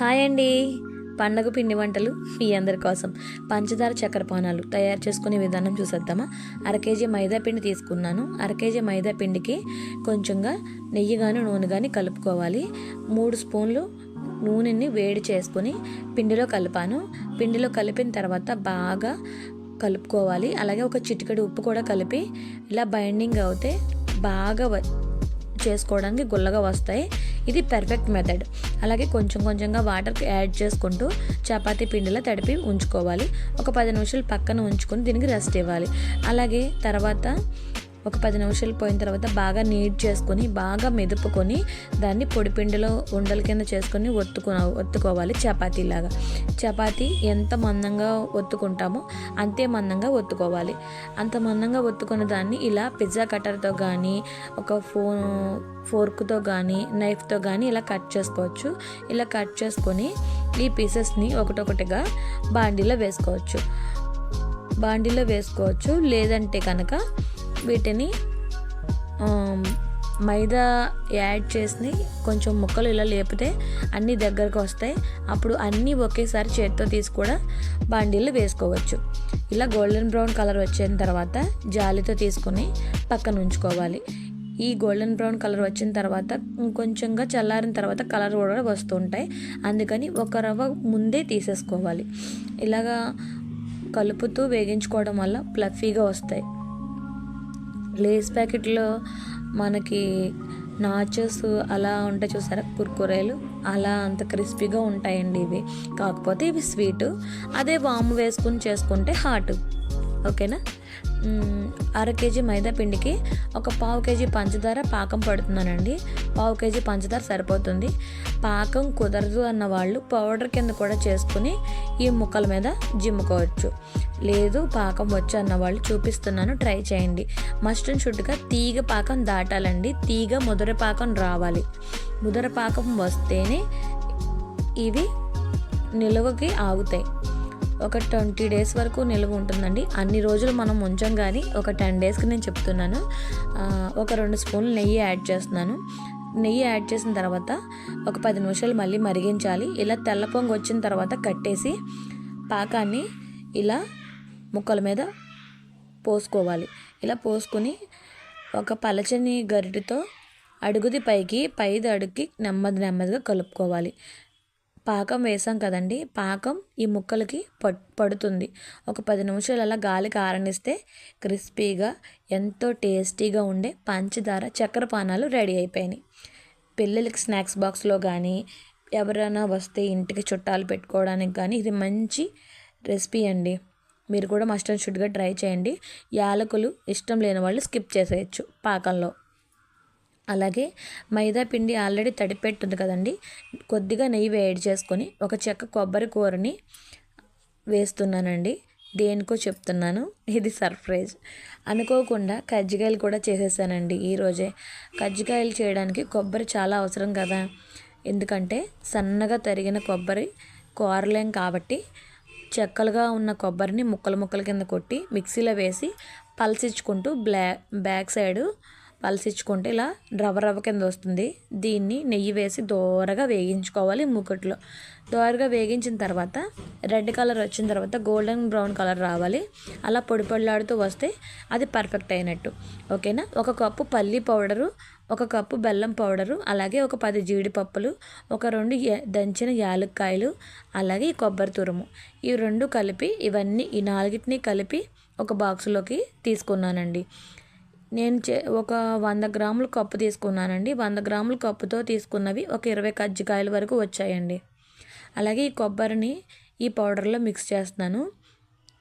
Hi అండి. పండగ పిండి వంటలు మీ అందరి కోసం. పంచదార చక్కెర పానాలు తయారు చేసుకునే విధానం చూసేద్దామా? అర కేజీ మైదా పిండి తీసుకున్నాను. అర కేజీ మైదా పిండికి కొంచెంగా నెయ్యి కానీ నూనె కానీ కలుపుకోవాలి. మూడు స్పూన్లు నూనెని వేడి చేసుకొని పిండిలో కలిపాను. పిండిలో కలిపిన తర్వాత బాగా కలుపుకోవాలి. అలాగే ఒక చిటికెడు ఉప్పు కూడా కలిపి ఇలా బైండింగ్ అవుతే బాగా వ- చేసుకోవడానికి గుల్లగా వస్తాయి. ఇది పెర్ఫెక్ట్ మెథడ్ అలాగే కొంచెం కొంచెంగా వాటర్ యాడ్ చేసుకుంటూ చపాతీ పిండిలో తడిపి ఉంచుకోవాలి. ఒక పది నిమిషాలు పక్కన ఉంచుకొని దీనికి రెస్ట్ ఇవ్వాలి. అలాగే తర్వాత ఒక పది నిమిషాలు పోయిన తర్వాత బాగా నీట్ చేసుకొని బాగా మెదుపుకొని దాన్ని పొడిపిండిలో ఉండల కింద చేసుకొని ఒత్తుకు ఒత్తుకోవాలి చపాతీలాగా. చపాతీ ఎంత మందంగా ఒత్తుకుంటామో అంతే మందంగా ఒత్తుకోవాలి. అంత మందంగా ఒత్తుకున్న దాన్ని ఇలా పిజ్జా కట్టర్తో కానీ ఒక ఫోన్ ఫోర్క్తో కానీ నైఫ్తో కానీ ఇలా కట్ చేసుకోవచ్చు. ఇలా కట్ చేసుకొని ఈ పీసెస్ని ఒకటొకటిగా బాండీలో వేసుకోవచ్చు. బాండీలో వేసుకోవచ్చు. లేదంటే కనుక వీటిని మైదా యాడ్ చేసి కొంచెం ముక్కలు ఇలా లేపితే అన్నీ దగ్గరకు వస్తాయి. అప్పుడు అన్నీ ఒకేసారి చేతితో తీసి కూడా బాండీలు వేసుకోవచ్చు. ఇలా గోల్డెన్ బ్రౌన్ కలర్ వచ్చిన తర్వాత జాలితో తీసుకొని పక్కన ఉంచుకోవాలి. ఈ గోల్డెన్ బ్రౌన్ కలర్ వచ్చిన తర్వాత కొంచెంగా చల్లారిన తర్వాత కలర్ కూడా వస్తుంటాయి. అందుకని ఒక రవ్వ ముందే తీసేసుకోవాలి. ఇలాగా కలుపుతూ వేగించుకోవడం వల్ల ప్లఫీగా వస్తాయి. లేస్ ప్యాకెట్లో మనకి నాచోస్ అలా ఉంటాయి చూసారా? కుర్కురేలు. అలా అంత క్రిస్పీగా ఉంటాయండి ఇవి. కాకపోతే ఇవి స్వీట్. అదే వాము వేసుకుని చేసుకుంటే హాట్. ఓకేనా? అర కేజీ మైదా పిండికి ఒక పావు కేజీ పంచదార పాకం పడుతున్నానండి పావు కేజీ పంచదార సరిపోతుంది. పాకం కుదరదు అన్న వాళ్ళు పౌడర్ కింద కూడా చేసుకుని ఈ ముక్కల మీద జిమ్ముకోవచ్చు. లేదు పాకం వచ్చు అన్న వాళ్ళు చూపిస్తున్నాను ట్రై చేయండి. మస్ట్ అండ్ షుడ్గా తీగ పాకం దాటాలండి. తీగ ముదర పాకం రావాలి. ముదర పాకం వస్తేనే ఇవి నిలువకి ఆగుతాయి. ఒక ట్వంటీ డేస్ వరకు నిల్వ ఉంటుందండి. అన్ని రోజులు మనం ఉంచాం కానీ ఒక టెన్ డేస్కి నేను చెప్తున్నాను. ఒక రెండు స్పూన్లు నెయ్యి యాడ్ చేస్తున్నాను. నెయ్యి యాడ్ చేసిన తర్వాత ఒక పది నిమిషాలు మళ్ళీ మరిగించాలి. ఇలా తెల్ల పొంగు వచ్చిన తర్వాత కట్టేసి పాకాన్ని ఇలా ముక్కల మీద పోసుకోవాలి. ఇలా పోసుకుని ఒక పలచని గరిటెతో అడుగుది పైకి పైది అడుగుకి నెమ్మది నెమ్మదిగా కలుపుకోవాలి. పాకం వేసాం కదండి. పాకం ఈ ముక్కలకి పడుతుంది. ఒక పది నిమిషాలు అలా గాలికి ఆరనిస్తే క్రిస్పీగా ఎంతో టేస్టీగా ఉండే పంచదార చక్కెర పానాలు రెడీ అయిపోయినాయి. పిల్లలకి స్నాక్స్ బాక్స్లో కానీ ఎవరైనా వస్తే ఇంటికి చుట్టాలు పెట్టుకోవడానికి కానీ ఇది మంచి రెసిపీ అండి. మీరు కూడా మస్ట్ అండ్ షుడ్గా ట్రై చేయండి. యాలకులు ఇష్టం లేని వాళ్ళు స్కిప్ చేసేయచ్చు పాకంలో. అలాగే మైదా పిండి ఆల్రెడీ తడిపెట్టుంది కదండి. కొద్దిగా నెయ్యి వేడి చేసుకొని ఒక చెక్క కొబ్బరి కూరని వేస్తున్నానండి. దేనికో చెప్తున్నాను. ఇది సర్ప్రైజ్. అనుకోకుండా కజ్జికాయలు కూడా చేసేసానండి ఈరోజే కజ్జికాయలు చేయడానికి కొబ్బరి చాలా అవసరం కదా. ఎందుకంటే సన్నగా తరిగిన కొబ్బరి కూరలేం కాబట్టి చెక్కలుగా ఉన్న కొబ్బరిని ముక్కలు ముక్కల కింద కొట్టి మిక్సీలో వేసి పలసించుకుంటూ బ్లా బ్యాక్ సైడు పలసించుకుంటే ఇలా రవ్వ రవ్వ కింద వస్తుంది. దీన్ని నెయ్యి వేసి దోరగా వేగించుకోవాలి మూకట్లో దోరగా వేగించిన తర్వాత రెడ్ కలర్ వచ్చిన తర్వాత గోల్డెన్ బ్రౌన్ కలర్ రావాలి. అలా పొడి పొడిలాడుతూ వస్తే అది పర్ఫెక్ట్ అయినట్టు. ఓకేనా? ఒక కప్పు పల్లి పౌడరు ఒక కప్పు బెల్లం పౌడరు అలాగే ఒక పది జీడిపప్పులు ఒక రెండు దంచిన యాలక్కాయలు అలాగే కొబ్బరి తురుము. ఈ రెండు కలిపి ఇవన్నీ ఈ నాలుగిటిని కలిపి ఒక బాక్సులోకి తీసుకున్నానండి. నేను చే ఒక వంద గ్రాముల కప్పు తీసుకున్నానండి. వంద గ్రాముల కప్పుతో తీసుకున్నవి ఒక ఇరవై కజ్జికాయల వరకు వచ్చాయండి. అలాగే ఈ కొబ్బరిని ఈ పౌడర్లో మిక్స్ చేస్తున్నాను.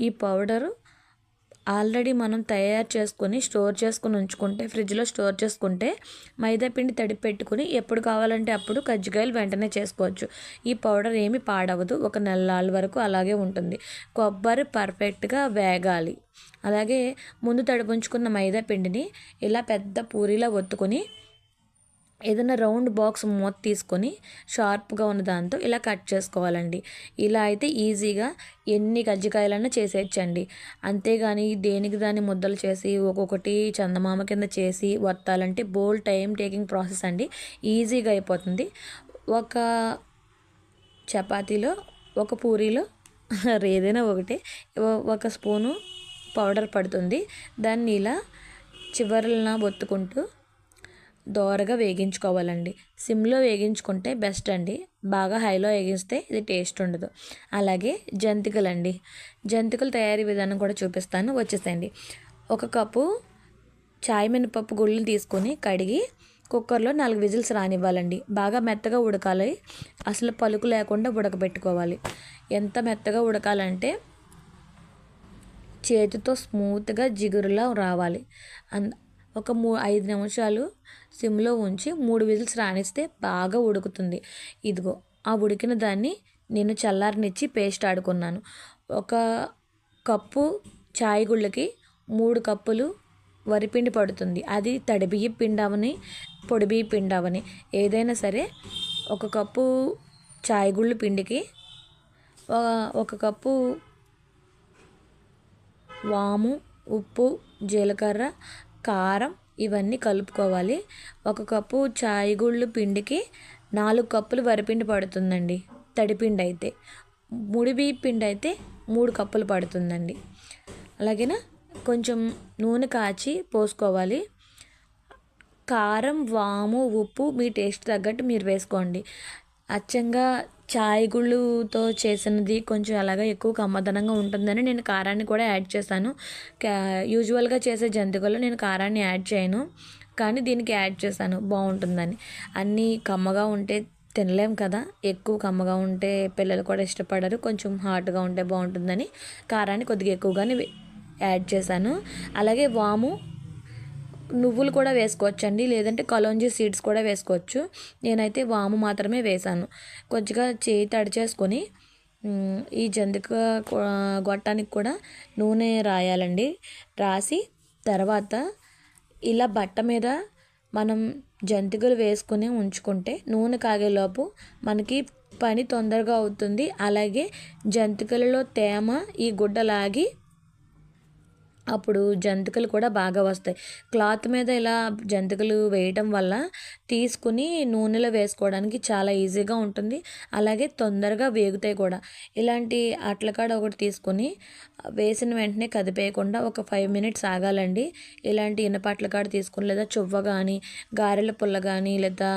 ఈ పౌడరు ఆల్రెడీ మనం తయారు చేసుకొని స్టోర్ చేసుకుని ఉంచుకుంటే ఫ్రిడ్జ్లో స్టోర్ చేసుకుంటే మైదా పిండి తడి పెట్టుకుని ఎప్పుడు కావాలంటే అప్పుడు కజ్జికాయలు వెంటనే చేసుకోవచ్చు. ఈ పౌడర్ ఏమి పాడవదు. ఒక నెలల వరకు అలాగే ఉంటుంది. కొబ్బరి పర్ఫెక్ట్గా వేగాలి. అలాగే ముందు తడిపుంచుకున్న మైదా పిండిని ఇలా పెద్ద పూరీలా ఒత్తుకొని ఏదైనా రౌండ్ బాక్స్ మూత తీసుకొని షార్ప్గా ఉన్న దాంతో ఇలా కట్ చేసుకోవాలండి. ఇలా అయితే ఈజీగా ఎన్ని కజ్జికాయలన్నా చేసేయచ్చండి. అంతేగాని దేనికి దాన్ని ముద్దలు చేసి ఒక్కొక్కటి చందమామ కింద చేసి వత్తాలంటే బోల్ టైం టేకింగ్ ప్రాసెస్ అండి. ఈజీగా అయిపోతుంది. ఒక చపాతీలో ఒక పూరీలో ఏదైనా ఒకటి ఒక స్పూను పౌడర్ పడుతుంది. దాన్ని ఇలా చివరన బొత్తుకుంటూ దోరగా వేగించుకోవాలండి. సిమ్లో వేగించుకుంటే బెస్ట్ అండి. బాగా హైలో వేగిస్తే ఇది టేస్ట్ ఉండదు. అలాగే జంతికలు అండి జంతికలు తయారీ విధానం కూడా చూపిస్తాను. వచ్చేసేయండి. ఒక కప్పు చాయ్ మినపప్పు గుళ్ళని తీసుకొని కడిగి కుక్కర్లో నాలుగు విజిల్స్ రానివ్వాలండి. బాగా మెత్తగా ఉడకాలి. అసలు పలుకు లేకుండా ఉడకబెట్టుకోవాలి. ఎంత మెత్తగా ఉడకాలంటే చేతితో స్మూత్గా జిగురులా రావాలి. అన్ ఒక మూ ఐదు నిమిషాలు సిమ్లో ఉంచి మూడు విజిల్స్ రాణిస్తే బాగా ఉడుకుతుంది. ఇదిగో ఆ ఉడికిన దాన్ని నేను చల్లారనిచ్చి పేస్ట్ ఆడుకున్నాను. ఒక కప్పు చాయ్ గుళ్ళకి మూడు కప్పులు వరిపిండి పడుతుంది. అది తడి బియ్య పొడిబియ్య అవని ఏదైనా సరే ఒక కప్పు చాయ్ గుళ్ళు పిండికి ఒక కప్పు వాము ఉప్పు జీలకర్ర కారం ఇవన్నీ కలుపుకోవాలి. ఒక కప్పు చాయ్ గుళ్ళు పిండికి నాలుగు కప్పులు వరిపిండి పడుతుందండి. తడిపిండి అయితే. ముడిబి పిండి అయితే మూడు కప్పులు పడుతుందండి. అలాగేనా? కొంచెం నూనె కాచి పోసుకోవాలి. కారం వాము ఉప్పు మీ టేస్ట్ తగ్గట్టు మీరు వేసుకోండి. అచ్చంగా గుళ్ళుతో చేసినది కొంచెం అలాగా ఎక్కువ కమ్మదనంగా ఉంటుందని నేను కారాన్ని కూడా యాడ్ చేశాను. యూజువల్గా చేసే జంతికల్లో నేను కారాన్ని యాడ్ చేయను. కానీ దీనికి యాడ్ చేశాను. బాగుంటుందని. అన్నీ కమ్మగా ఉంటే తినలేం కదా. ఎక్కువ కమ్మగా ఉంటే పిల్లలు కూడా ఇష్టపడరు. కొంచెం హాట్గా ఉంటే బాగుంటుందని కారాన్ని కొద్దిగా ఎక్కువగానే యాడ్ చేశాను. అలాగే వాము నువ్వులు కూడా వేసుకోవచ్చండి. లేదంటే కలోంజీ సీడ్స్ కూడా వేసుకోవచ్చు. నేనైతే వాము మాత్రమే వేశాను. కొద్దిగా చేయి తడి చేసుకొని ఈ జంతిక గొట్టానికి కూడా నూనె రాయాలండి. రాసి తర్వాత ఇలా బట్ట మీద మనం జంతికలు వేసుకుని ఉంచుకుంటే నూనె కాగేలోపు మనకి పని తొందరగా అవుతుంది. అలాగే జంతికలలో తేమ ఈ గుడ్డ లాగి అప్పుడు జంతికలు కూడా బాగా వస్తాయి. క్లాత్ మీద ఇలా జంతికలు వేయటం వల్ల తీసుకుని నూనెలో వేసుకోవడానికి చాలా ఈజీగా ఉంటుంది. అలాగే తొందరగా వేగుతాయి కూడా. ఇలాంటి అట్లకాడ ఒకటి తీసుకొని వేసిన వెంటనే కదిపేయకుండా ఒక ఫైవ్ మినిట్స్ ఆగాలండి. ఇలాంటి ఇనపట్ల కాడ తీసుకుని లేదా చువ్వ కానీ గారెల పుల్ల కానీ లేదా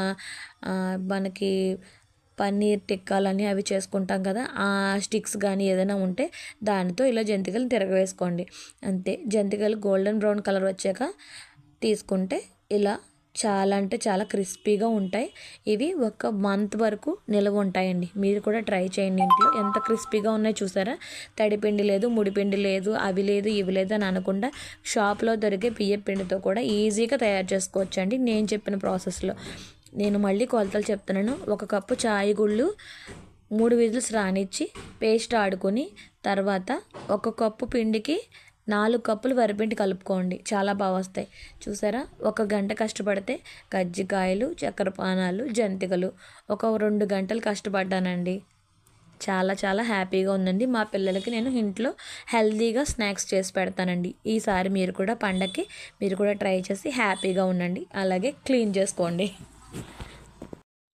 మనకి పన్నీర్ టిక్కాలని అవి చేసుకుంటాం కదా ఆ స్టిక్స్ కానీ ఏదైనా ఉంటే దానితో ఇలా జంతికలు తిరగవేసుకోండి. అంతే జంతికలు గోల్డెన్ బ్రౌన్ కలర్ వచ్చాక తీసుకుంటే ఇలా చాలా అంటే చాలా క్రిస్పీగా ఉంటాయి. ఇవి ఒక మంత్ వరకు నిల్వ ఉంటాయండి. మీరు కూడా ట్రై చేయండి ఇంట్లో. ఎంత క్రిస్పీగా ఉన్నాయో చూసారా? తడిపిండి లేదు ముడిపిండి లేదు అవి లేదు ఇవి లేదు అని అనకుండా షాప్లో దొరికే బియ్య పిండితో కూడా ఈజీగా తయారు చేసుకోవచ్చండి నేను చెప్పిన ప్రాసెస్లో. నేను మళ్ళీ కొలతలు చెప్తున్నాను. ఒక కప్పు చాయ్ గుళ్ళు మూడు విజిల్స్ రానిచ్చి పేస్ట్ ఆడుకొని తర్వాత ఒక కప్పు పిండికి నాలుగు కప్పులు వరిపిండి కలుపుకోండి. చాలా బాగా వస్తాయి. చూసారా? ఒక గంట కష్టపడితే కజ్జికాయలు చక్కెర పానాలు జంతికలు ఒక రెండు గంటలు కష్టపడ్డానండి. చాలా చాలా హ్యాపీగా ఉందండి. మా పిల్లలకి నేను ఇంట్లో హెల్తీగా స్నాక్స్ చేసి పెడతానండి. ఈసారి మీరు కూడా పండగకి మీరు కూడా ట్రై చేసి హ్యాపీగా ఉండండి. అలాగే క్లీన్ చేసుకోండి.